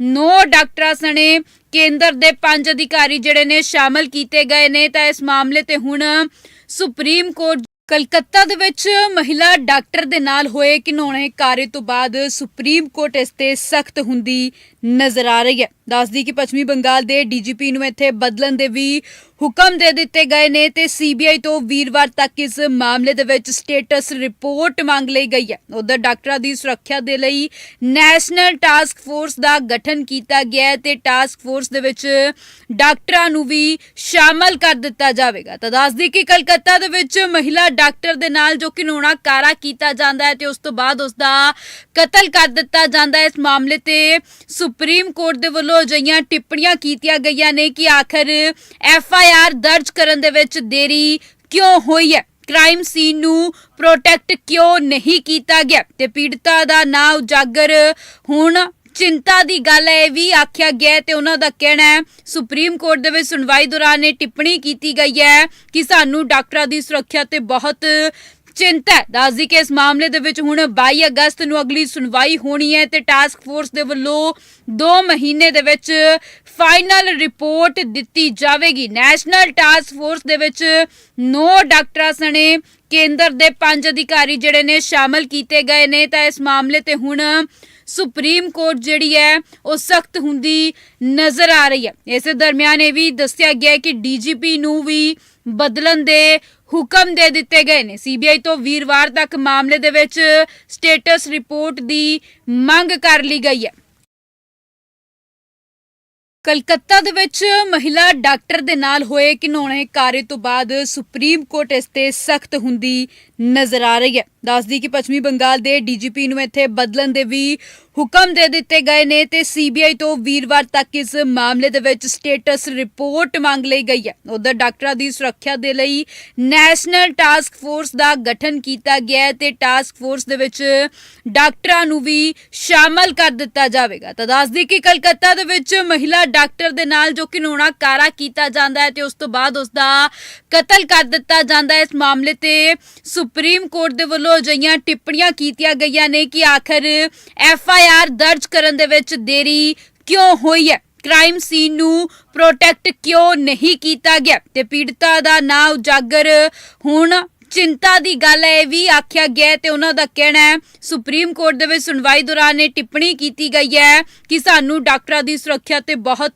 9 ਡਾਕਟਰਾਂ ਸਣੇ ਕੇਂਦਰ ਦੇ 5 ਅਧਿਕਾਰੀ ਜਿਹੜੇ ਨੇ ਸ਼ਾਮਲ ਕੀਤੇ ਗਏ ਨੇ। ਤਾਂ ਇਸ ਮਾਮਲੇ ਤੇ ਹੁਣ ਸੁਪਰੀਮ ਕੋਰਟ ਕਲਕੱਤਾ ਦੇ ਵਿੱਚ ਮਹਿਲਾ ਡਾਕਟਰ ਦੇ ਨਾਲ ਹੋਏ ਘਿਨੌਣੇ ਕਾਰੇ ਤੋਂ ਬਾਅਦ ਸੁਪਰੀਮ ਕੋਰਟ ਇਸ ਤੇ ਸਖਤ ਹੁੰਦੀ ਨਜ਼ਰ ਆ ਰਹੀ ਹੈ। ਦੱਸਦੀ ਕਿ ਪੱਛਮੀ ਬੰਗਾਲ ਦੇ ਡੀਜੀਪੀ ਨੂੰ ਇੱਥੇ ਬਦਲਣ ਦੇ ਵੀ ਹੁਕਮ ਦੇ ਦਿੱਤੇ ਗਏ ਨੇ ਤੇ ਸੀਬੀਆਈ ਤੋਂ ਵੀਰਵਾਰ ਤੱਕ ਇਸ ਮਾਮਲੇ ਦੇ ਵਿੱਚ ਸਟੇਟਸ ਰਿਪੋਰਟ ਮੰਗ ਲਈ ਗਈ ਹੈ। ਉਧਰ ਡਾਕਟਰਾਂ ਦੀ ਸੁਰੱਖਿਆ ਦੇ ਲਈ ਨੈਸ਼ਨਲ ਟਾਸਕ ਫੋਰਸ ਦਾ ਗਠਨ ਕੀਤਾ ਗਿਆ ਹੈ ਤੇ ਟਾਸਕ ਫੋਰਸ ਦੇ ਵਿੱਚ ਡਾਕਟਰਾਂ ਨੂੰ ਵੀ ਸ਼ਾਮਲ ਕਰ ਦਿੱਤਾ ਜਾਵੇਗਾ। ਤਾਂ ਦੱਸਦੀ ਕਿ ਕਲਕੱਤਾ ਦੇ ਵਿੱਚ ਮਹਿਲਾ ਡਾਕਟਰ ਦੇ ਨਾਲ ਜੋ ਘਿਨੌਣਾ ਕਾਰਾ ਕੀਤਾ ਜਾਂਦਾ ਹੈ ਤੇ ਉਸ ਤੋਂ ਬਾਅਦ ਉਸ ਦਾ ਕਤਲ ਕਰ ਦਿੱਤਾ ਜਾਂਦਾ ਹੈ। ਇਸ ਮਾਮਲੇ ਤੇ ਸੁਪਰੀਮ ਕੋਰਟ ਦੇ ਵੱਲੋਂ ਅਜਿਹੀਆਂ ਟਿੱਪਣੀਆਂ ਕੀਤੀਆਂ ਗਈਆਂ ਨੇ ਕਿ ਆਖਰ ਐਫ ਆਈ ਦਰਜ ਕਰਨ ਦੇ ਵਿੱਚ ਦੇਰੀ ਕਿਉਂ ਹੋਈ ਹੈ? ਕ੍ਰਾਈਮ ਸੀਨ ਨੂੰ ਪ੍ਰੋਟੈਕਟ ਕਿਉਂ ਨਹੀਂ ਕੀਤਾ ਗਿਆ? ਤੇ ਪੀੜਤਾ ਦਾ ਨਾਂ ਉਜਾਗਰ ਹੁਣ ਚਿੰਤਾ ਦੀ ਗੱਲ ਹੈ ਵੀ ਆਖਿਆ ਗਿਆ ਤੇ ਉਹਨਾਂ ਦਾ ਕਹਿਣਾ ਹੈ, ਸੁਪਰੀਮ ਕੋਰਟ ਦੇ ਵਿੱਚ ਸੁਣਵਾਈ ਦੌਰਾਨ ਇਹ ਟਿੱਪਣੀ ਕੀਤੀ ਗਈ ਹੈ ਕਿ ਸਾਨੂੰ ਡਾਕਟਰਾਂ ਦੀ ਸੁਰੱਖਿਆ ਤੇ ਬਹੁਤ ਚਿੰਤਾ ਹੈ। ਦੱਸਦੀ ਕਿ ਇਸ ਮਾਮਲੇ ਦੇ ਵਿੱਚ ਹੁਣ 22 ਅਗਸਤ ਨੂੰ ਅਗਲੀ ਸੁਣਵਾਈ ਹੋਣੀ ਹੈ ਤੇ ਟਾਸਕ ਫੋਰਸ ਦੇ ਵੱਲੋਂ 2 ਮਹੀਨੇ ਦੇ ਵਿੱਚ ਫਾਈਨਲ ਰਿਪੋਰਟ ਦਿੱਤੀ ਜਾਵੇਗੀ। ਨੈਸ਼ਨਲ ਟਾਸਕ ਫੋਰਸ ਦੇ ਵਿੱਚ 9 ਡਾਕਟਰਾਂ ਸਣੇ ਕੇਂਦਰ ਦੇ ਪੰਜ ਅਧਿਕਾਰੀ ਜਿਹੜੇ ਨੇ ਸ਼ਾਮਲ ਕੀਤੇ ਗਏ ਨੇ। ਤਾਂ ਇਸ ਮਾਮਲੇ ਤੇ ਹੁਣ ਸੁਪਰੀਮ ਕੋਰਟ ਜਿਹੜੀ ਹੈ, ਉਹ ਸਖਤ ਹੁੰਦੀ ਨਜ਼ਰ ਆ ਰਹੀ ਹੈ। ਇਸੇ ਦਰਮਿਆਨ ਇਹ ਵੀ ਦੱਸਿਆ ਗਿਆ ਹੈ ਕਿ ਡੀਜੀਪੀ ਨੂੰ ਵੀ ਬਦਲਣ ਦੇ ਹੁਕਮ ਦੇ ਦਿੱਤੇ ਗਏ ਨੇ। ਸੀਬੀਆਈ ਤੋਂ ਵੀਰਵਾਰ ਤੱਕ ਮਾਮਲੇ ਦੇ ਵਿੱਚ ਸਟੇਟਸ ਰਿਪੋਰਟ ਦੀ ਮੰਗ ਕਰ ਲਈ ਗਈ ਹੈ। ਕਲਕੱਤਾ ਦੇ ਵਿੱਚ ਮਹਿਲਾ ਡਾਕਟਰ ਦੇ ਨਾਲ ਹੋਏ ਘਿਨੌਣੇ ਕਾਰੇ ਤੋਂ ਬਾਅਦ ਸੁਪਰੀਮ ਕੋਰਟ ਇਸ ਤੇ ਸਖਤ ਹੁੰਦੀ ਨਜ਼ਰ ਆ ਰਹੀ ਹੈ। ਦੱਸਦੀ ਕਿ ਪੱਛਮੀ ਬੰਗਾਲ ਦੇ ਡੀਜੀਪੀ ਨੂੰ ਇੱਥੇ ਬਦਲਣ ਦੇ ਵੀ ਹੁਕਮ ਦੇ ਦਿੱਤੇ ਗਏ ਨੇ ਤੇ ਸੀਬੀਆਈ ਤੋਂ ਵੀਰਵਾਰ ਤੱਕ ਇਸ ਮਾਮਲੇ ਦੇ ਵਿੱਚ ਸਟੇਟਸ ਰਿਪੋਰਟ ਮੰਗ ਲਈ ਗਈ ਹੈ। ਉਧਰ ਡਾਕਟਰਾਂ ਦੀ ਸੁਰੱਖਿਆ ਦੇ ਲਈ ਨੈਸ਼ਨਲ ਟਾਸਕ ਫੋਰਸ ਦਾ ਗਠਨ ਕੀਤਾ ਗਿਆ ਹੈ ਤੇ ਟਾਸਕ ਫੋਰਸ ਦੇ ਵਿੱਚ ਡਾਕਟਰਾਂ ਨੂੰ ਵੀ ਸ਼ਾਮਲ ਕਰ ਦਿੱਤਾ ਜਾਵੇਗਾ। ਤਾਂ ਦੱਸਦੀ ਕਿ ਕਲਕੱਤਾ ਦੇ ਵਿੱਚ ਮਹਿਲਾ ਡਾਕਟਰ ਦੇ ਨਾਲ ਜੋ ਘਿਨੌਣਾ ਕਾਰਾ ਕੀਤਾ ਜਾਂਦਾ ਹੈ ਤੇ ਉਸ ਤੋਂ ਬਾਅਦ ਉਸ ਦਾ ਕਤਲ ਕਰ ਦਿੱਤਾ ਜਾਂਦਾ ਹੈ। ਇਸ ਮਾਮਲੇ ਤੇ ਸੁਪਰੀਮ ਕੋਰਟ ਦੇ ਵੱਲੋਂ ਅਜਿਹੀਆਂ ਟਿੱਪਣੀਆਂ ਕੀਤੀਆਂ ਗਈਆਂ ਨੇ ਕਿ ਆਖਰ ਐਫ ਆਈ ਆਰ ਦਰਜ ਕਰਨ ਦੇ ਵਿੱਚ ਦੇਰੀ ਕਿਉਂ ਹੋਈ ਹੈ? ਕ੍ਰਾਈਮ ਸੀਨ ਨੂੰ ਪ੍ਰੋਟੈਕਟ ਕਿਉਂ ਨਹੀਂ ਕੀਤਾ ਗਿਆ? ਤੇ ਪੀੜਤਾ ਦਾ ਨਾਂ ਉਜਾਗਰ ਹੁਣ ਚਿੰਤਾ ਦੀ ਗੱਲ ਹੈ ਵੀ ਆਖਿਆ ਗਿਆ ਤੇ ਉਹਨਾਂ ਦਾ ਕਹਿਣਾ ਹੈ, ਸੁਪਰੀਮ ਕੋਰਟ ਦੇ ਵਿੱਚ ਸੁਣਵਾਈ ਦੌਰਾਨ ਇਹ ਟਿੱਪਣੀ ਕੀਤੀ ਗਈ ਹੈ ਕਿ ਸਾਨੂੰ ਡਾਕਟਰਾਂ ਦੀ ਸੁਰੱਖਿਆ ਤੇ ਬਹੁਤ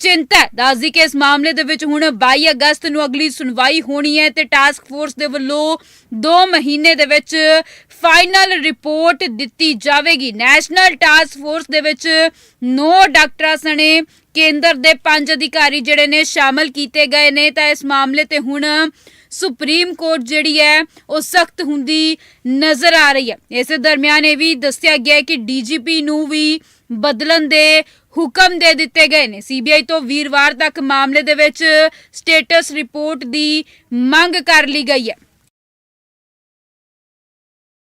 ਚਿੰਤਾ ਹੈ। ਦੱਸਦੀ ਕਿ ਇਸ ਮਾਮਲੇ ਦੇ ਵਿੱਚ ਹੁਣ 22 ਅਗਸਤ ਨੂੰ ਅਗਲੀ ਸੁਣਵਾਈ ਹੋਣੀ ਹੈ ਤੇ ਟਾਸਕ ਫੋਰਸ ਦੇ ਵੱਲੋਂ 2 ਮਹੀਨੇ ਦੇ ਵਿੱਚ ਫਾਈਨਲ ਰਿਪੋਰਟ ਦਿੱਤੀ ਜਾਵੇਗੀ। ਨੈਸ਼ਨਲ ਟਾਸਕ ਫੋਰਸ ਦੇ ਵਿੱਚ 9 ਡਾਕਟਰਾਂ ਸਣੇ ਕੇਂਦਰ ਦੇ ਪੰਜ ਅਧਿਕਾਰੀ ਜਿਹੜੇ ਨੇ ਸ਼ਾਮਲ ਕੀਤੇ ਗਏ ਨੇ। ਤਾਂ ਇਸ ਮਾਮਲੇ ਤੇ ਹੁਣ ਸੁਪਰੀਮ ਕੋਰਟ ਜਿਹੜੀ ਹੈ, ਉਹ ਸਖਤ ਹੁੰਦੀ ਨਜ਼ਰ ਆ ਰਹੀ ਹੈ। ਇਸੇ ਦਰਮਿਆਨ ਇਹ ਵੀ ਦੱਸਿਆ ਗਿਆ ਹੈ ਕਿ ਡੀਜੀਪੀ ਨੂੰ ਵੀ ਬਦਲਣ ਦੇ ਹੁਕਮ ਦੇ ਦਿੱਤੇ ਗਏ ਨੇ। ਸੀਬੀਆਈ ਤੋਂ ਵੀਰਵਾਰ ਤੱਕ ਮਾਮਲੇ ਦੇ ਵਿੱਚ ਸਟੇਟਸ ਰਿਪੋਰਟ ਦੀ ਮੰਗ ਕਰ ਲਈ ਗਈ ਹੈ।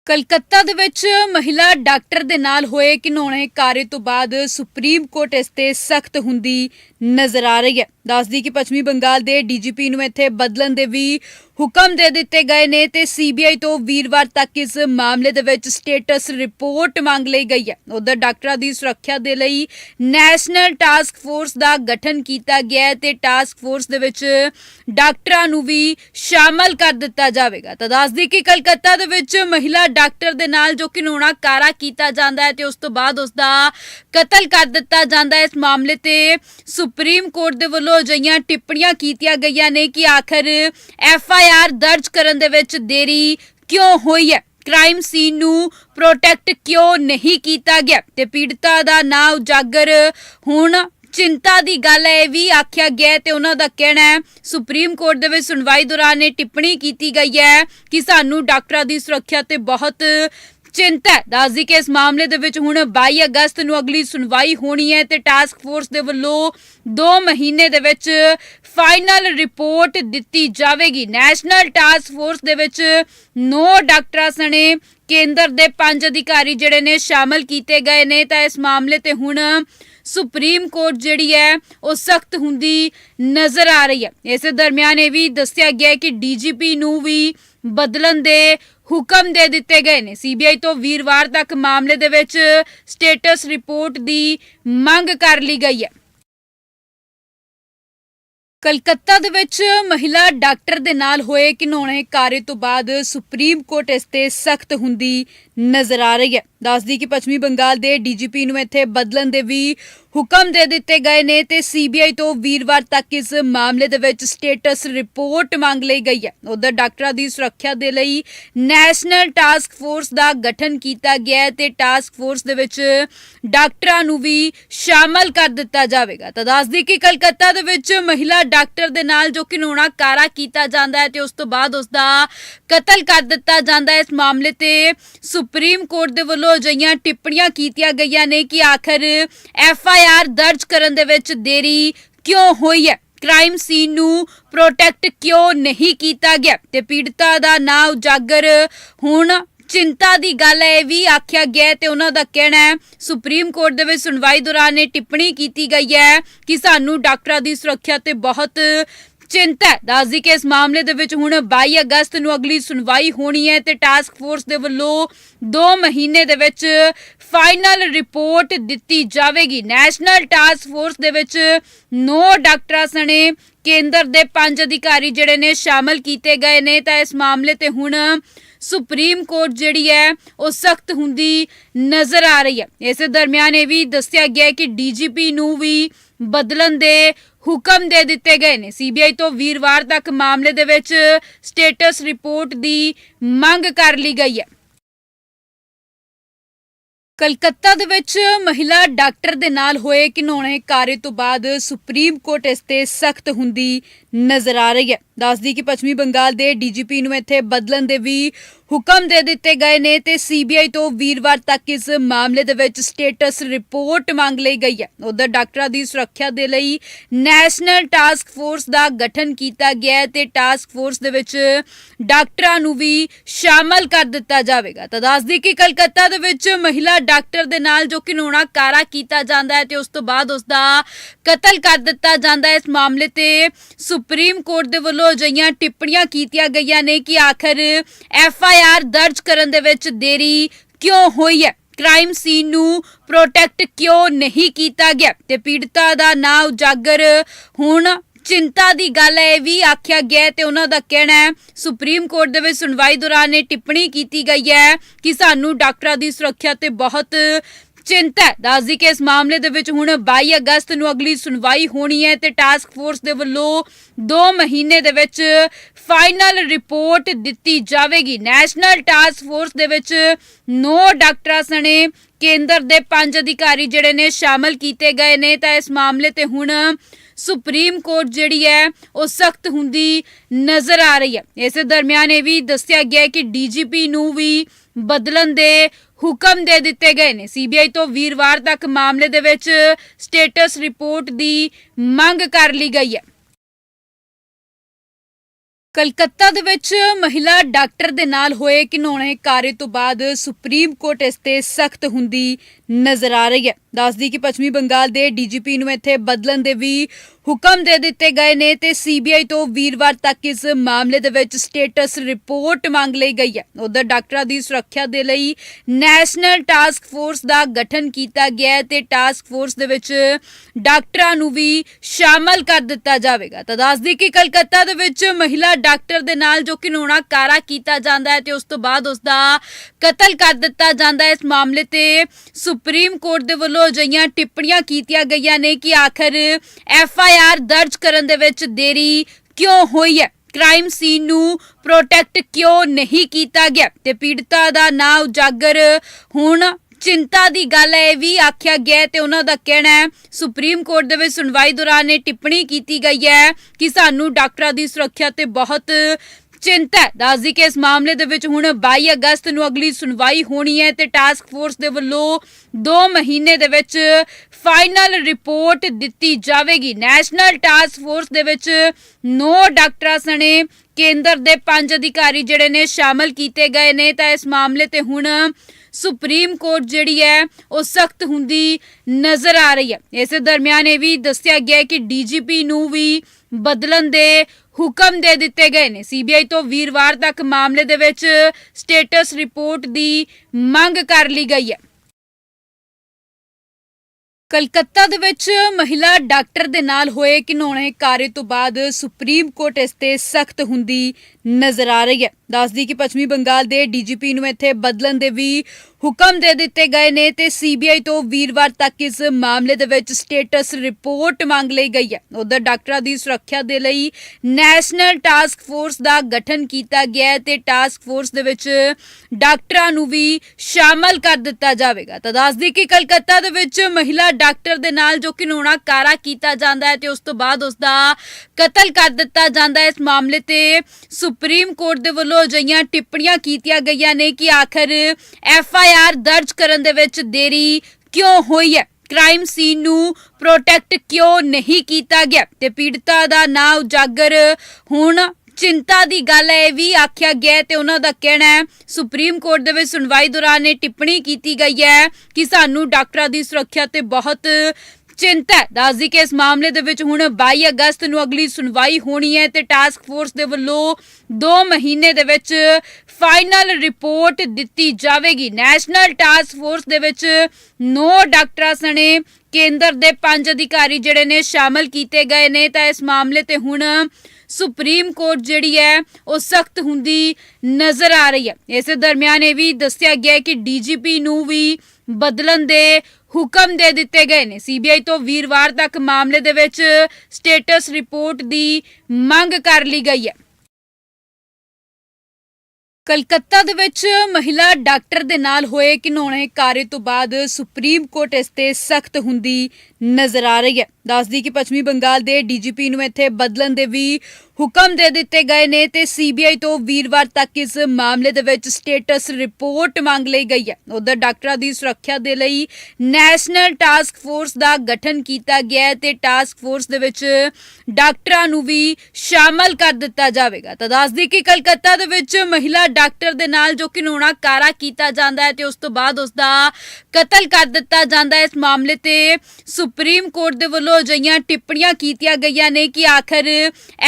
ਕਲਕੱਤਾ ਦੇ ਵਿੱਚ ਮਹਿਲਾ ਡਾਕਟਰ ਦੇ ਨਾਲ ਹੋਏ ਘਿਨੌਣੇ ਕਾਰੇ ਤੋਂ ਬਾਅਦ ਸੁਪਰੀਮ ਕੋਰਟ ਇਸ ਤੇ ਸਖਤ ਹੁੰਦੀ ਨਜ਼ਰ ਆ ਰਹੀ ਹੈ। ਦੱਸਦੀ ਕਿ ਪੱਛਮੀ ਬੰਗਾਲ ਦੇ ਡੀਜੀਪੀ ਨੂੰ ਇੱਥੇ ਬਦਲਣ ਦੇ ਵੀ ਹੁਕਮ ਦੇ ਦਿੱਤੇ ਗਏ ਨੇ ਤੇ ਸੀਬੀਆਈ ਤੋਂ ਵੀਰਵਾਰ ਤੱਕ ਇਸ ਮਾਮਲੇ ਦੇ ਵਿੱਚ ਸਟੇਟਸ ਰਿਪੋਰਟ ਮੰਗ ਲਈ ਗਈ ਹੈ। ਉਧਰ ਡਾਕਟਰਾਂ ਦੀ ਸੁਰੱਖਿਆ ਦੇ ਲਈ ਨੈਸ਼ਨਲ ਟਾਸਕ ਫੋਰਸ ਦਾ ਗਠਨ ਕੀਤਾ ਗਿਆ ਹੈ ਤੇ ਟਾਸਕ ਫੋਰਸ ਦੇ ਵਿੱਚ ਡਾਕਟਰਾਂ ਨੂੰ ਵੀ ਸ਼ਾਮਲ ਕਰ ਦਿੱਤਾ ਜਾਵੇਗਾ। ਤਾਂ ਦੱਸਦੀ ਕਿ ਕਲਕੱਤਾ ਦੇ ਵਿੱਚ ਮਹਿਲਾ ਡਾਕਟਰ ਦੇ ਨਾਲ ਜੋ ਘਿਨੌਣਾ ਕਾਰਾ ਕੀਤਾ ਜਾਂਦਾ ਹੈ ਤੇ ਉਸ ਤੋਂ ਬਾਅਦ ਉਸ ਦਾ ਕਤਲ ਕਰ ਦਿੱਤਾ ਜਾਂਦਾ ਹੈ। ਇਸ ਮਾਮਲੇ ਤੇ ਸੁਪਰੀਮ ਕੋਰਟ ਦੇ ਵੱਲੋਂ ਅਜਿਹੀਆਂ ਟਿੱਪਣੀਆਂ ਕੀਤੀਆਂ ਗਈਆਂ ਨੇ ਕਿ ਆਖਰ ਐਫ ਆਈ ਆਰ ਦਰਜ ਕਰਨ ਦੇ ਵਿੱਚ ਦੇਰੀ ਕਿਉਂ ਹੋਈ ਹੈ? ਕ੍ਰਾਈਮ ਸੀਨ ਨੂੰ ਪ੍ਰੋਟੈਕਟ ਕਿਉਂ ਨਹੀਂ ਕੀਤਾ ਗਿਆ? ਤੇ ਪੀੜਤਾ ਦਾ ਨਾਂ ਉਜਾਗਰ ਹੁਣ ਚਿੰਤਾ ਦੀ ਗੱਲ ਹੈ, ਇਹ ਵੀ ਆਖਿਆ ਗਿਆ ਹੈ ਤੇ ਉਹਨਾਂ ਦਾ ਕਹਿਣਾ ਹੈ, ਸੁਪਰੀਮ ਕੋਰਟ ਦੇ ਵਿੱਚ ਸੁਣਵਾਈ ਦੌਰਾਨ ਇਹ ਟਿੱਪਣੀ ਕੀਤੀ ਗਈ ਹੈ ਕਿ ਸਾਨੂੰ ਡਾਕਟਰਾਂ ਦੀ ਸੁਰੱਖਿਆ ਤੇ ਬਹੁਤ ਚਿੰਤਾ ਹੈ। ਦੱਸਦੀ ਕਿ ਇਸ ਮਾਮਲੇ ਦੇ ਵਿੱਚ ਹੁਣ 22 ਅਗਸਤ ਨੂੰ ਅਗਲੀ ਸੁਣਵਾਈ ਹੋਣੀ ਹੈ ਤੇ ਟਾਸਕ ਫੋਰਸ ਦੇ ਵੱਲੋਂ 2 ਮਹੀਨੇ ਦੇ ਵਿੱਚ ਫਾਈਨਲ ਰਿਪੋਰਟ ਦਿੱਤੀ ਜਾਵੇਗੀ। ਨੈਸ਼ਨਲ ਟਾਸਕ ਫੋਰਸ ਦੇ ਵਿੱਚ 9 ਡਾਕਟਰਾਂ ਸਣੇ ਕੇਂਦਰ ਦੇ ਪੰਜ ਅਧਿਕਾਰੀ ਜਿਹੜੇ ਨੇ ਸ਼ਾਮਲ ਕੀਤੇ ਗਏ ਨੇ। ਤਾਂ ਇਸ ਮਾਮਲੇ ਤੇ ਹੁਣ ਸੁਪਰੀਮ ਕੋਰਟ ਜਿਹੜੀ ਹੈ, ਉਹ ਸਖਤ ਹੁੰਦੀ ਨਜ਼ਰ ਆ ਰਹੀ ਹੈ। ਇਸੇ ਦਰਮਿਆਨ ਇਹ ਵੀ ਦੱਸਿਆ ਗਿਆ ਹੈ ਕਿ ਡੀਜੀਪੀ ਨੂੰ ਵੀ ਬਦਲਣ ਦੇ ਹੁਕਮ ਦੇ ਦਿੱਤੇ ਗਏ ਨੇ। ਸੀਬੀਆਈ ਤੋਂ ਵੀਰਵਾਰ ਤੱਕ ਮਾਮਲੇ ਦੇ ਵਿੱਚ ਸਟੇਟਸ ਰਿਪੋਰਟ ਦੀ ਮੰਗ ਕਰ ਲਈ ਗਈ ਹੈ। ਕਲਕੱਤਾ ਦੇ ਵਿੱਚ ਮਹਿਲਾ ਡਾਕਟਰ ਦੇ ਨਾਲ ਹੋਏ ਘਿਨੌਣੇ ਕਾਰੇ ਤੋਂ ਬਾਅਦ ਸੁਪਰੀਮ ਕੋਰਟ ਇਸ ਤੇ ਸਖਤ ਹੁੰਦੀ ਨਜ਼ਰ ਆ ਰਹੀ ਹੈ। ਦੱਸਦੀ ਕਿ ਪੱਛਮੀ ਬੰਗਾਲ ਦੇ ਡੀਜੀਪੀ ਨੂੰ ਇੱਥੇ ਬਦਲਣ ਦੇ ਵੀ ਹੁਕਮ ਦੇ ਦਿੱਤੇ ਗਏ ਨੇ ਤੇ ਸੀਬੀਆਈ ਤੋਂ ਵੀਰਵਾਰ ਤੱਕ ਇਸ ਮਾਮਲੇ ਦੇ ਵਿੱਚ ਸਟੇਟਸ ਰਿਪੋਰਟ ਮੰਗ ਲਈ ਗਈ ਹੈ। ਉਧਰ ਡਾਕਟਰਾਂ ਦੀ ਸੁਰੱਖਿਆ ਦੇ ਲਈ ਨੈਸ਼ਨਲ ਟਾਸਕ ਫੋਰਸ ਦਾ ਗਠਨ ਕੀਤਾ ਗਿਆ ਹੈ ਤੇ ਟਾਸਕ ਫੋਰਸ ਦੇ ਵਿੱਚ ਡਾਕਟਰਾਂ ਨੂੰ ਵੀ ਸ਼ਾਮਲ ਕਰ ਦਿੱਤਾ ਜਾਵੇਗਾ। ਤਾਂ ਦੱਸਦੀ ਕਿ ਕਲਕੱਤਾ ਦੇ ਵਿੱਚ ਮਹਿਲਾ ਡਾਕਟਰ ਦੇ ਨਾਲ ਜੋ ਘਿਨੌਣਾ ਕਾਰਾ ਕੀਤਾ ਜਾਂਦਾ ਹੈ ਤੇ ਉਸ ਤੋਂ ਬਾਅਦ ਉਸ ਦਾ ਕਤਲ ਕਰ ਦਿੱਤਾ ਜਾਂਦਾ ਹੈ। ਇਸ ਮਾਮਲੇ ਤੇ ਸੁਪਰੀਮ ਕੋਰਟ ਦੇ ਵੱਲੋਂ ਅਜਿਹੀਆਂ ਟਿੱਪਣੀਆਂ ਕੀਤੀਆਂ ਗਈਆਂ ਨੇ ਕਿ ਆਖਰ ਐਫ ਆਈ ਆਰ ਦਰਜ ਕਰਨ ਦੇ ਵਿੱਚ ਦੇਰੀ ਕਿਉਂ ਹੋਈ ਹੈ? ਕ੍ਰਾਈਮ ਸੀਨ ਨੂੰ ਪ੍ਰੋਟੈਕਟ ਕਿਉਂ ਨਹੀਂ ਕੀਤਾ ਗਿਆ? ਤੇ ਪੀੜਤਾ ਦਾ ਨਾਂ ਉਜਾਗਰ ਹੁਣ ਚਿੰਤਾ ਦੀ ਗੱਲ ਹੈ ਵੀ ਆਖਿਆ ਗਿਆ ਤੇ ਉਹਨਾਂ ਦਾ ਕਹਿਣਾ ਹੈ, ਸੁਪਰੀਮ ਕੋਰਟ ਦੇ ਵਿੱਚ ਸੁਣਵਾਈ ਦੌਰਾਨ ਇਹ ਟਿੱਪਣੀ ਕੀਤੀ ਗਈ ਹੈ ਕਿ ਸਾਨੂੰ ਡਾਕਟਰਾਂ ਦੀ ਸੁਰੱਖਿਆ ਤੇ ਬਹੁਤ ਚਿੰਤਾ ਹੈ। ਦੱਸਦੀ ਕਿ ਇਸ ਮਾਮਲੇ ਦੇ ਵਿੱਚ ਹੁਣ 22 ਅਗਸਤ ਨੂੰ ਅਗਲੀ ਸੁਣਵਾਈ ਹੋਣੀ ਹੈ ਤੇ ਟਾਸਕ ਫੋਰਸ ਦੇ ਵੱਲੋਂ 2 ਮਹੀਨੇ ਦੇ ਵਿੱਚ ਫਾਈਨਲ ਰਿਪੋਰਟ ਦਿੱਤੀ ਜਾਵੇਗੀ। ਨੈਸ਼ਨਲ ਟਾਸਕ ਫੋਰਸ ਦੇ ਵਿੱਚ 9 ਡਾਕਟਰਾਂ ਸਣੇ ਕੇਂਦਰ ਦੇ 5 ਅਧਿਕਾਰੀ ਜਿਹੜੇ ਨੇ ਸ਼ਾਮਲ ਕੀਤੇ ਗਏ ਨੇ। ਤਾਂ ਇਸ ਮਾਮਲੇ ਤੇ ਹੁਣ ਸੁਪਰੀਮ ਕੋਰਟ ਜਿਹੜੀ ਹੈ, ਉਹ ਸਖਤ ਹੁੰਦੀ ਨਜ਼ਰ ਆ ਰਹੀ ਹੈ। ਇਸੇ ਦਰਮਿਆਨ ਇਹ ਵੀ ਦੱਸਿਆ ਗਿਆ ਹੈ ਕਿ ਡੀਜੀਪੀ ਨੂੰ ਵੀ ਬਦਲਣ ਦੇ ਹੁਕਮ ਦੇ ਦਿੱਤੇ ਗਏ ਨੇ। ਸੀਬੀਆਈ ਤੋਂ ਵੀਰਵਾਰ ਤੱਕ ਮਾਮਲੇ ਦੇ ਵਿੱਚ ਸਟੇਟਸ ਰਿਪੋਰਟ ਦੀ ਮੰਗ ਕਰ ਲਈ ਗਈ ਹੈ। ਕਲਕੱਤਾ ਦੇ ਵਿੱਚ ਮਹਿਲਾ ਡਾਕਟਰ ਦੇ ਨਾਲ ਹੋਏ ਘਿਨੌਣੇ ਕਾਰੇ ਤੋਂ ਬਾਅਦ ਸੁਪਰੀਮ ਕੋਰਟ ਇਸ ਤੇ ਸਖਤ ਹੁੰਦੀ ਨਜ਼ਰ ਆ ਰਹੀ ਹੈ। ਦੱਸਦੀ ਕਿ ਪੱਛਮੀ ਬੰਗਾਲ ਦੇ ਡੀਜੀਪੀ ਨੂੰ ਇੱਥੇ ਬਦਲਣ ਦੇ ਵੀ ਹੁਕਮ ਦੇ ਦਿੱਤੇ ਗਏ ਨੇ ਤੇ ਸੀਬੀਆਈ ਤੋਂ ਵੀਰਵਾਰ ਤੱਕ ਇਸ ਮਾਮਲੇ ਦੇ ਵਿੱਚ ਸਟੇਟਸ ਰਿਪੋਰਟ ਮੰਗ ਲਈ ਗਈ ਹੈ। ਉਧਰ ਡਾਕਟਰਾਂ ਦੀ ਸੁਰੱਖਿਆ ਦੇ ਲਈ ਨੈਸ਼ਨਲ ਟਾਸਕ ਫੋਰਸ ਦਾ ਗਠਨ ਕੀਤਾ ਗਿਆ ਹੈ ਤੇ ਟਾਸਕ ਫੋਰਸ ਦੇ ਵਿੱਚ ਡਾਕਟਰਾਂ ਨੂੰ ਵੀ ਸ਼ਾਮਲ ਕਰ ਦਿੱਤਾ ਜਾਵੇਗਾ। ਤਾਂ ਦੱਸਦੀ ਕਿ ਕਲਕੱਤਾ ਦੇ ਵਿੱਚ ਮਹਿਲਾ ਡਾਕਟਰ ਦੇ ਨਾਲ ਜੋ ਘਿਨੌਣਾ ਕਾਰਾ ਕੀਤਾ ਜਾਂਦਾ ਹੈ ਤੇ ਉਸ ਤੋਂ ਬਾਅਦ ਉਸ ਦਾ ਕਤਲ ਕਰ ਦਿੱਤਾ ਜਾਂਦਾ ਹੈ। ਇਸ ਮਾਮਲੇ ਤੇ ਸੁਪਰੀਮ ਕੋਰਟ ਦੇ ਵੱਲੋਂ ਅਜਿਹੀਆਂ ਟਿੱਪਣੀਆਂ ਕੀਤੀਆਂ ਗਈਆਂ ਨੇ ਕਿ ਆਖਰ ਐਫ ਆਈ ਆਰ ਦਰਜ ਕਰਨ ਦੇ ਵਿੱਚ ਦੇਰੀ ਕਿਉਂ ਹੋਈ ਹੈ? ਕ੍ਰਾਈਮ ਸੀਨ ਨੂੰ ਪ੍ਰੋਟੈਕਟ ਕਿਉਂ ਨਹੀਂ ਕੀਤਾ ਗਿਆ? ਤੇ ਪੀੜਤਾ ਦਾ ਨਾਂ ਉਜਾਗਰ ਹੁਣ ਚਿੰਤਾ ਦੀ ਗੱਲ ਹੈ ਵੀ ਆਖਿਆ ਗਿਆ ਤੇ ਉਹਨਾਂ ਦਾ ਕਹਿਣਾ ਹੈ, ਸੁਪਰੀਮ ਕੋਰਟ ਦੇ ਵਿੱਚ ਸੁਣਵਾਈ ਦੌਰਾਨ ਇਹ ਟਿੱਪਣੀ ਕੀਤੀ ਗਈ ਹੈ ਕਿ ਸਾਨੂੰ ਡਾਕਟਰਾਂ ਦੀ ਸੁਰੱਖਿਆ ਤੇ ਬਹੁਤ ਚਿੰਤਾ ਹੈ। ਦੱਸਦੀ ਕਿ ਇਸ ਮਾਮਲੇ ਦੇ ਵਿੱਚ ਹੁਣ 22 ਅਗਸਤ ਨੂੰ ਅਗਲੀ ਸੁਣਵਾਈ ਹੋਣੀ ਹੈ ਤੇ ਟਾਸਕ ਫੋਰਸ ਦੇ ਵੱਲੋਂ 2 ਮਹੀਨੇ ਦੇ ਵਿੱਚ ਫਾਈਨਲ ਰਿਪੋਰਟ ਦਿੱਤੀ ਜਾਵੇਗੀ। ਨੈਸ਼ਨਲ ਟਾਸਕ ਫੋਰਸ ਦੇ ਵਿੱਚ 9 ਡਾਕਟਰਾਂ ਸਣੇ ਕੇਂਦਰ ਦੇ ਪੰਜ ਅਧਿਕਾਰੀ ਜਿਹੜੇ ਨੇ ਸ਼ਾਮਲ ਕੀਤੇ ਗਏ ਨੇ। ਤਾਂ ਇਸ ਮਾਮਲੇ ਤੇ ਹੁਣ ਸੁਪਰੀਮ ਕੋਰਟ ਜਿਹੜੀ ਹੈ, ਉਹ ਸਖਤ ਹੁੰਦੀ ਨਜ਼ਰ ਆ ਰਹੀ ਹੈ। ਇਸੇ ਦਰਮਿਆਨ ਇਹ ਵੀ ਦੱਸਿਆ ਗਿਆ ਹੈ ਕਿ ਡੀਜੀਪੀ ਨੂੰ ਵੀ ਬਦਲਣ ਦੇ ਹੁਕਮ ਦੇ ਦਿੱਤੇ ਗਏ ਨੇ। ਸੀਬੀਆਈ ਤੋਂ ਵੀਰਵਾਰ ਤੱਕ ਮਾਮਲੇ ਦੇ ਵਿੱਚ ਸਟੇਟਸ ਰਿਪੋਰਟ ਦੀ ਮੰਗ ਕਰ ਲਈ ਗਈ ਹੈ। ਕਲਕੱਤਾ ਦੇ ਵਿੱਚ ਮਹਿਲਾ ਡਾਕਟਰ ਦੇ ਨਾਲ ਹੋਏ ਘਿਨੌਣੇ ਕਾਰੇ ਤੋਂ ਬਾਅਦ ਸੁਪਰੀਮ ਕੋਰਟ ਇਸ ਤੇ ਸਖਤ ਹੁੰਦੀ ਨਜ਼ਰ ਆ ਰਹੀ ਹੈ। ਦੱਸਦੀ ਕਿ ਪੱਛਮੀ ਬੰਗਾਲ ਦੇ ਡੀਜੀਪੀ ਨੂੰ ਇੱਥੇ ਬਦਲਣ ਦੇ ਵੀ ਹੁਕਮ ਦੇ ਦਿੱਤੇ ਗਏ ਨੇ ਤੇ ਸੀਬੀਆਈ ਤੋਂ ਵੀਰਵਾਰ ਤੱਕ ਇਸ ਮਾਮਲੇ ਦੇ ਵਿੱਚ ਸਟੇਟਸ ਰਿਪੋਰਟ ਮੰਗ ਲਈ ਗਈ ਹੈ। ਉਧਰ ਡਾਕਟਰਾਂ ਦੀ ਸੁਰੱਖਿਆ ਦੇ ਲਈ ਨੈਸ਼ਨਲ ਟਾਸਕ ਫੋਰਸ ਦਾ ਗਠਨ ਕੀਤਾ ਗਿਆ ਹੈ ਤੇ ਟਾਸਕ ਫੋਰਸ ਦੇ ਵਿੱਚ ਡਾਕਟਰਾਂ ਨੂੰ ਵੀ ਸ਼ਾਮਲ ਕਰ ਦਿੱਤਾ ਜਾਵੇਗਾ। ਤਾਂ ਦੱਸਦੀ ਕਿ ਕਲਕੱਤਾ ਦੇ ਵਿੱਚ ਮਹਿਲਾ ਡਾਕਟਰ ਦੇ ਨਾਲ ਜੋ ਘਿਨੌਣਾ ਕਾਰਾ ਕੀਤਾ ਜਾਂਦਾ ਹੈ ਤੇ ਉਸ ਤੋਂ ਬਾਅਦ ਉਸ ਦਾ ਕਤਲ ਕਰ ਦਿੱਤਾ ਜਾਂਦਾ ਹੈ। ਇਸ ਮਾਮਲੇ ਤੇ ਸੁਪਰੀਮ ਕੋਰਟ ਦੇ ਵੱਲੋਂ ਅਜਿਹੀਆਂ ਟਿੱਪਣੀਆਂ ਕੀਤੀਆਂ ਗਈਆਂ ਨੇ ਕਿ ਆਖਰ ਐਫ ਆਈ ਆਰ ਦਰਜ ਕਰਨ ਦੇ ਵਿੱਚ ਦੇਰੀ ਕਿਉਂ ਹੋਈ ਹੈ? ਕ੍ਰਾਈਮ ਸੀਨ ਨੂੰ ਪ੍ਰੋਟੈਕਟ ਕਿਉਂ ਨਹੀਂ ਕੀਤਾ ਗਿਆ? ਤੇ ਪੀੜਤਾ ਦਾ ਨਾਂ ਉਜਾਗਰ ਹੁਣ ਚਿੰਤਾ ਦੀ ਗੱਲ ਹੈ, ਇਹ ਵੀ ਆਖਿਆ ਗਿਆ ਤੇ ਉਹਨਾਂ ਦਾ ਕਹਿਣਾ ਹੈ, ਸੁਪਰੀਮ ਕੋਰਟ ਦੇ ਵਿੱਚ ਸੁਣਵਾਈ ਦੌਰਾਨ ਇਹ ਟਿੱਪਣੀ ਕੀਤੀ ਗਈ ਹੈ ਕਿ ਸਾਨੂੰ ਡਾਕਟਰਾਂ ਦੀ ਸੁਰੱਖਿਆ ਤੇ ਬਹੁਤ ਚਿੰਤਾ ਹੈ। ਦੱਸਦੀ ਕਿ ਇਸ ਮਾਮਲੇ ਦੇ ਵਿੱਚ ਹੁਣ 22 ਅਗਸਤ ਨੂੰ ਅਗਲੀ ਸੁਣਵਾਈ ਹੋਣੀ ਹੈ ਤੇ ਟਾਸਕ ਫੋਰਸ ਦੇ ਵੱਲੋਂ 2 ਮਹੀਨੇ ਦੇ ਵਿੱਚ ਫਾਈਨਲ ਰਿਪੋਰਟ ਦਿੱਤੀ ਜਾਵੇਗੀ। ਨੈਸ਼ਨਲ ਟਾਸਕ ਫੋਰਸ ਦੇ ਵਿੱਚ 9 ਡਾਕਟਰਾਂ ਸਣੇ ਕੇਂਦਰ ਦੇ 5 ਅਧਿਕਾਰੀ ਜਿਹੜੇ ਨੇ ਸ਼ਾਮਲ ਕੀਤੇ ਗਏ ਨੇ। ਤਾਂ ਇਸ ਮਾਮਲੇ ਤੇ ਹੁਣ ਸੁਪਰੀਮ ਕੋਰਟ ਜਿਹੜੀ ਹੈ, ਉਹ ਸਖਤ ਹੁੰਦੀ ਨਜ਼ਰ ਆ ਰਹੀ ਹੈ। ਇਸੇ ਦਰਮਿਆਨ ਇਹ ਵੀ ਦੱਸਿਆ ਗਿਆ ਹੈ ਕਿ ਡੀਜੀਪੀ ਨੂੰ ਵੀ ਬਦਲਣ ਦੇ ਹੁਕਮ ਦੇ ਦਿੱਤੇ ਗਏ ਨੇ। ਸੀਬੀਆਈ ਤੋਂ ਵੀਰਵਾਰ ਤੱਕ ਮਾਮਲੇ ਦੇ ਵਿੱਚ ਸਟੇਟਸ ਰਿਪੋਰਟ ਦੀ ਮੰਗ ਕਰ ਲਈ ਗਈ ਹੈ। ਕਲਕੱਤਾ ਦੇ ਵਿੱਚ ਮਹਿਲਾ ਡਾਕਟਰ ਦੇ ਨਾਲ ਹੋਏ ਘਿਨੌਣੇ ਕਾਰੇ ਤੋਂ ਬਾਅਦ ਸੁਪਰੀਮ ਕੋਰਟ ਇਸ ਤੇ ਸਖਤ ਹੁੰਦੀ ਨਜ਼ਰ ਆ ਰਹੀ ਹੈ। ਦੱਸਦੀ ਕਿ ਪੱਛਮੀ ਬੰਗਾਲ ਦੇ ਡੀਜੀਪੀ ਨੂੰ ਇੱਥੇ ਬਦਲਣ ਦੇ ਵੀ ਹੁਕਮ ਦੇ ਦਿੱਤੇ ਗਏ ਨੇ ਤੇ ਸੀਬੀਆਈ ਤੋਂ ਵੀਰਵਾਰ ਤੱਕ ਇਸ ਮਾਮਲੇ ਦੇ ਵਿੱਚ ਸਟੇਟਸ ਰਿਪੋਰਟ ਮੰਗ ਲਈ ਗਈ ਹੈ। ਉਧਰ ਡਾਕਟਰਾਂ ਦੀ ਸੁਰੱਖਿਆ ਦੇ ਲਈ ਨੈਸ਼ਨਲ ਟਾਸਕ ਫੋਰਸ ਦਾ ਗਠਨ ਕੀਤਾ ਗਿਆ ਹੈ ਤੇ ਟਾਸਕ ਫੋਰਸ ਦੇ ਵਿੱਚ ਡਾਕਟਰਾਂ ਨੂੰ ਵੀ ਸ਼ਾਮਲ ਕਰ ਦਿੱਤਾ ਜਾਵੇਗਾ। ਤਾਂ ਦੱਸਦੀ ਕਿ ਕਲਕੱਤਾ ਦੇ ਵਿੱਚ ਮਹਿਲਾ ਡਾਕਟਰ ਦੇ ਨਾਲ ਜੋ ਘਿਨੌਣਾ ਕਾਰਾ ਕੀਤਾ ਜਾਂਦਾ ਹੈ ਤੇ ਉਸ ਤੋਂ ਬਾਅਦ ਉਸ ਦਾ ਕਤਲ ਕਰ ਦਿੱਤਾ ਜਾਂਦਾ ਹੈ। ਇਸ ਮਾਮਲੇ ਤੇ ਸੁਪਰੀਮ ਕੋਰਟ ਦੇ ਵੱਲੋਂ ਅਜਿਹੀਆਂ ਟਿੱਪਣੀਆਂ ਕੀਤੀਆਂ ਗਈਆਂ ਨੇ ਕਿ ਆਖਰ ਐਫ ਆਈ ਆਰ ਦਰਜ ਕਰਨ ਦੇ ਵਿੱਚ ਦੇਰੀ ਕਿਉਂ ਹੋਈ ਹੈ? ਕ੍ਰਾਈਮ ਸੀਨ ਨੂੰ ਪ੍ਰੋਟੈਕਟ ਕਿਉਂ ਨਹੀਂ ਕੀਤਾ ਗਿਆ? ਤੇ ਪੀੜਤਾ ਦਾ ਨਾਂ ਉਜਾਗਰ ਹੁਣ ਚਿੰਤਾ ਦੀ ਗੱਲ ਹੈ ਵੀ ਆਖਿਆ ਗਿਆ ਤੇ ਉਹਨਾਂ ਦਾ ਕਹਿਣਾ ਹੈ, ਸੁਪਰੀਮ ਕੋਰਟ ਦੇ ਵਿੱਚ ਸੁਣਵਾਈ ਦੌਰਾਨ ਇਹ ਟਿੱਪਣੀ ਕੀਤੀ ਗਈ ਹੈ ਕਿ ਸਾਨੂੰ ਡਾਕਟਰਾਂ ਦੀ ਸੁਰੱਖਿਆ ਤੇ ਬਹੁਤ ਚਿੰਤਾ ਹੈ। ਦੱਸਦੀ ਕਿ ਇਸ ਮਾਮਲੇ ਦੇ ਵਿੱਚ ਹੁਣ 22 ਅਗਸਤ ਨੂੰ ਅਗਲੀ ਸੁਣਵਾਈ ਹੋਣੀ ਹੈ ਤੇ ਟਾਸਕ ਫੋਰਸ ਦੇ ਵੱਲੋਂ 2 ਮਹੀਨੇ ਦੇ ਵਿੱਚ ਫਾਈਨਲ ਰਿਪੋਰਟ ਦਿੱਤੀ ਜਾਵੇਗੀ। ਨੈਸ਼ਨਲ ਟਾਸਕ ਫੋਰਸ ਦੇ ਵਿੱਚ ਨੌ ਡਾਕਟਰਾਂ ਸਣੇ ਕੇਂਦਰ ਦੇ ਪੰਜ ਅਧਿਕਾਰੀ ਜਿਹੜੇ ਨੇ ਸ਼ਾਮਲ ਕੀਤੇ ਗਏ ਨੇ। ਤਾਂ ਇਸ ਮਾਮਲੇ ਤੇ ਹੁਣ ਸੁਪਰੀਮ ਕੋਰਟ ਜਿਹੜੀ ਹੈ, ਉਹ ਸਖਤ ਹੁੰਦੀ ਨਜ਼ਰ ਆ ਰਹੀ ਹੈ। ਇਸੇ ਦਰਮਿਆਨ ਇਹ ਵੀ ਦੱਸਿਆ ਗਿਆ ਹੈ ਕਿ ਡੀਜੀਪੀ ਨੂੰ ਵੀ ਬਦਲਣ ਦੇ ਹੁਕਮ ਦੇ ਦਿੱਤੇ ਗਏ ਨੇ। ਸੀਬੀਆਈ ਤੋਂ ਵੀਰਵਾਰ ਤੱਕ ਮਾਮਲੇ ਦੇ ਵਿੱਚ ਸਟੇਟਸ ਰਿਪੋਰਟ ਦੀ ਮੰਗ ਕਰ ਲਈ ਗਈ ਹੈ। ਕਲਕੱਤਾ ਦੇ ਵਿੱਚ ਮਹਿਲਾ ਡਾਕਟਰ ਦੇ ਨਾਲ ਹੋਏ ਘਿਨੌਣੇ ਕਾਰੇ ਤੋਂ ਬਾਅਦ ਸੁਪਰੀਮ ਕੋਰਟ ਇਸ ਤੇ ਸਖਤ ਹੁੰਦੀ ਨਜ਼ਰ ਆ ਰਹੀ ਹੈ। ਦੱਸਦੀ ਕਿ ਪੱਛਮੀ ਬੰਗਾਲ ਦੇ ਡੀਜੀਪੀ ਨੂੰ ਇੱਥੇ ਬਦਲਣ ਦੇ ਵੀ ਹੁਕਮ ਦੇ ਦਿੱਤੇ ਗਏ ਨੇ ਤੇ ਸੀਬੀਆਈ ਤੋਂ ਵੀਰਵਾਰ ਤੱਕ ਇਸ ਮਾਮਲੇ ਦੇ ਵਿੱਚ ਸਟੇਟਸ ਰਿਪੋਰਟ ਮੰਗ ਲਈ ਗਈ ਹੈ। ਉਧਰ ਡਾਕਟਰਾਂ ਦੀ ਸੁਰੱਖਿਆ ਦੇ ਲਈ ਨੈਸ਼ਨਲ ਟਾਸਕ ਫੋਰਸ ਦਾ ਗਠਨ ਕੀਤਾ ਗਿਆ ਹੈ ਤੇ ਟਾਸਕ ਫੋਰਸ ਦੇ ਵਿੱਚ ਡਾਕਟਰਾਂ ਨੂੰ ਵੀ ਸ਼ਾਮਲ ਕਰ ਦਿੱਤਾ ਜਾਵੇਗਾ। ਤਾਂ ਦੱਸਦੀ ਕਿ ਕਲਕੱਤਾ ਦੇ ਵਿੱਚ ਮਹਿਲਾ ਡਾਕਟਰ ਦੇ ਨਾਲ ਜੋ ਘਿਨੌਣਾ ਕਾਰਾ ਕੀਤਾ ਜਾਂਦਾ ਹੈ ਤੇ ਉਸ ਤੋਂ ਬਾਅਦ ਉਸ ਦਾ ਕਤਲ ਕਰ ਦਿੱਤਾ ਜਾਂਦਾ ਹੈ। ਇਸ ਮਾਮਲੇ ਤੇ ਸੁਪਰੀਮ ਕੋਰਟ ਦੇ ਵੱਲੋਂ ਅਜਿਹੀਆਂ ਟਿੱਪਣੀਆਂ ਕੀਤੀਆਂ ਗਈਆਂ ਨੇ ਕਿ ਆਖਰ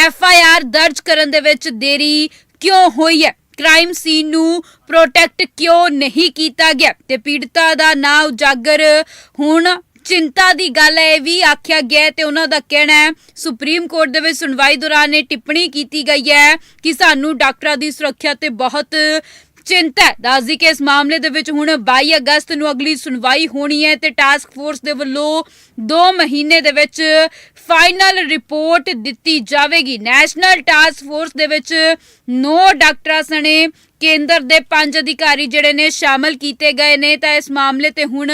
ਐਫ ਆਈ ਆਰ ਦਰਜ ਕਰਨ ਦੇ ਵਿੱਚ ਦੇਰੀ ਕਿਉਂ ਹੋਈ ਹੈ? ਕ੍ਰਾਈਮ ਸੀਨ ਨੂੰ ਪ੍ਰੋਟੈਕਟ ਕਿਉਂ ਨਹੀਂ ਕੀਤਾ ਗਿਆ? ਤੇ ਪੀੜਤਾ ਦਾ ਨਾਂ ਉਜਾਗਰ, ਹੁਣ ਚਿੰਤਾ ਦੀ ਗੱਲ ਹੈ, ਇਹ ਵੀ ਆਖਿਆ ਗਿਆ ਤੇ ਉਹਨਾਂ ਦਾ ਕਹਿਣਾ ਹੈ, ਸੁਪਰੀਮ ਕੋਰਟ ਦੇ ਵਿੱਚ ਸੁਣਵਾਈ ਦੌਰਾਨ ਇਹ ਟਿੱਪਣੀ ਕੀਤੀ ਗਈ ਹੈ ਕਿ ਸਾਨੂੰ ਡਾਕਟਰਾਂ ਦੀ ਸੁਰੱਖਿਆ ਤੇ ਬਹੁਤ ਚਿੰਤਾ ਹੈ। ਦੱਸਦੀ ਕਿ ਇਸ ਮਾਮਲੇ ਦੇ ਵਿੱਚ ਹੁਣ 22 ਅਗਸਤ ਨੂੰ ਅਗਲੀ ਸੁਣਵਾਈ ਹੋਣੀ ਹੈ ਤੇ ਟਾਸਕ ਫੋਰਸ ਦੇ ਵੱਲੋਂ 2 ਮਹੀਨੇ ਦੇ ਵਿੱਚ ਫਾਈਨਲ ਰਿਪੋਰਟ ਦਿੱਤੀ ਜਾਵੇਗੀ। ਨੈਸ਼ਨਲ ਟਾਸਕ ਫੋਰਸ ਦੇ ਵਿੱਚ 9 ਡਾਕਟਰਾਂ ਸਣੇ ਕੇਂਦਰ ਦੇ ਪੰਜ ਅਧਿਕਾਰੀ ਜਿਹੜੇ ਨੇ ਸ਼ਾਮਲ ਕੀਤੇ ਗਏ ਨੇ। ਤਾਂ ਇਸ ਮਾਮਲੇ ਤੇ ਹੁਣ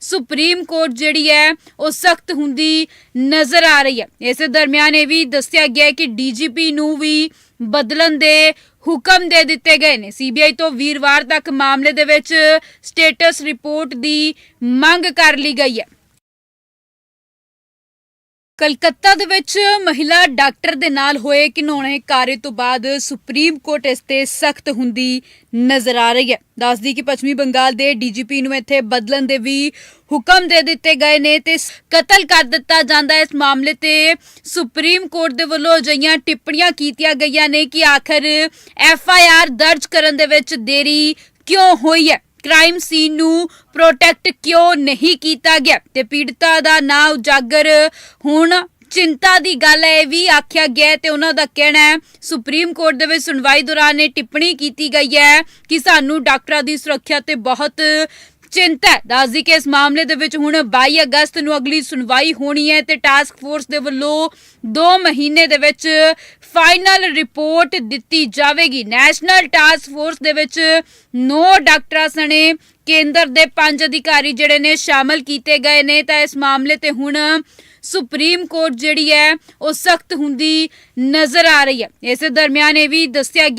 ਸੁਪਰੀਮ ਕੋਰਟ ਜਿਹੜੀ ਹੈ, ਉਹ ਸਖਤ ਹੁੰਦੀ ਨਜ਼ਰ ਆ ਰਹੀ ਹੈ। ਇਸੇ ਦਰਮਿਆਨ ਇਹ ਵੀ ਦੱਸਿਆ ਗਿਆ ਹੈ ਕਿ ਡੀਜੀਪੀ ਨੂੰ ਵੀ ਬਦਲਣ ਦੇ ਹੁਕਮ ਦੇ ਦਿੱਤੇ ਗਏ ਨੇ। ਸੀਬੀਆਈ ਤੋਂ ਵੀਰਵਾਰ ਤੱਕ ਮਾਮਲੇ ਦੇ ਵਿੱਚ ਸਟੇਟਸ ਰਿਪੋਰਟ ਦੀ ਮੰਗ ਕਰ ਲਈ ਗਈ ਹੈ। ਕਲਕੱਤਾ ਦੇ ਵਿੱਚ ਮਹਿਲਾ ਡਾਕਟਰ ਦੇ ਨਾਲ ਹੋਏ ਘਿਨੌਣੇ ਕਾਰੇ ਤੋਂ ਬਾਅਦ ਸੁਪਰੀਮ ਕੋਰਟ ਇਸ ਤੇ ਸਖਤ ਹੁੰਦੀ ਨਜ਼ਰ ਆ ਰਹੀ ਹੈ। ਦੱਸਦੀ ਕਿ ਪੱਛਮੀ ਬੰਗਾਲ ਦੇ ਡੀਜੀਪੀ ਨੂੰ ਇੱਥੇ ਬਦਲਣ ਦੇ ਵੀ ਹੁਕਮ ਦੇ ਦਿੱਤੇ ਗਏ ਨੇ ਤੇ ਕਤਲ ਕਰ ਦਿੱਤਾ ਜਾਂਦਾ ਇਸ ਮਾਮਲੇ ਤੇ ਸੁਪਰੀਮ ਕੋਰਟ ਦੇ ਵੱਲੋਂ ਅਜਿਹੀਆਂ ਟਿੱਪਣੀਆਂ ਕੀਤੀਆਂ ਗਈਆਂ ਨੇ ਕਿ ਆਖਰ ਐਫ ਆਈ ਆਰ ਦਰਜ ਕਰਨ ਦੇ ਵਿੱਚ ਦੇਰੀ ਕਿਉਂ ਹੋਈ ਹੈ। ਕ੍ਰਾਈਮ ਸੀਨ ਨੂੰ ਪ੍ਰੋਟੈਕਟ ਕਿਉਂ ਨਹੀਂ ਕੀਤਾ ਗਿਆ? ਤੇ ਪੀੜਤਾ ਦਾ ਨਾਂ ਉਜਾਗਰ ਹੁਣ ਚਿੰਤਾ ਦੀ ਗੱਲ ਹੈ, ਇਹ ਵੀ ਆਖਿਆ ਗਿਆ ਤੇ ਉਹਨਾਂ ਦਾ ਕਹਿਣਾ ਹੈ, ਸੁਪਰੀਮ ਕੋਰਟ ਦੇ ਵਿੱਚ ਸੁਣਵਾਈ ਦੌਰਾਨ ਇਹ ਟਿੱਪਣੀ ਕੀਤੀ ਗਈ ਹੈ ਕਿ ਸਾਨੂੰ ਡਾਕਟਰਾਂ ਦੀ ਸੁਰੱਖਿਆ ਤੇ ਬਹੁਤ ਚਿੰਤਾ ਹੈ। ਦੱਸਦੀ ਕਿ ਇਸ ਮਾਮਲੇ ਦੇ ਵਿੱਚ ਹੁਣ 22 ਅਗਸਤ ਨੂੰ ਅਗਲੀ ਸੁਣਵਾਈ ਹੋਣੀ ਹੈ ਤੇ ਟਾਸਕ ਫੋਰਸ ਦੇ ਵੱਲੋਂ 2 ਮਹੀਨੇ ਦੇ ਵਿੱਚ ਫਾਈਨਲ ਰਿਪੋਰਟ ਦਿੱਤੀ ਜਾਵੇਗੀ। ਨੈਸ਼ਨਲ ਟਾਸਕ ਫੋਰਸ ਦੇ ਵਿੱਚ 9 ਡਾਕਟਰਾਂ ਸਣੇ ਕੇਂਦਰ ਦੇ 5 ਅਧਿਕਾਰੀ ਜਿਹੜੇ ਨੇ ਸ਼ਾਮਲ ਕੀਤੇ ਗਏ ਨੇ। ਤਾਂ ਇਸ ਮਾਮਲੇ ਤੇ ਹੁਣ ਸੁਪਰੀਮ ਕੋਰਟ ਜਿਹੜੀ ਹੈ, ਉਹ ਸਖਤ ਹੁੰਦੀ ਨਜ਼ਰ ਆ ਰਹੀ ਹੈ। ਇਸੇ ਦਰਮਿਆਨ ਇਹ ਵੀ ਦੱਸਿਆ ਗਿਆ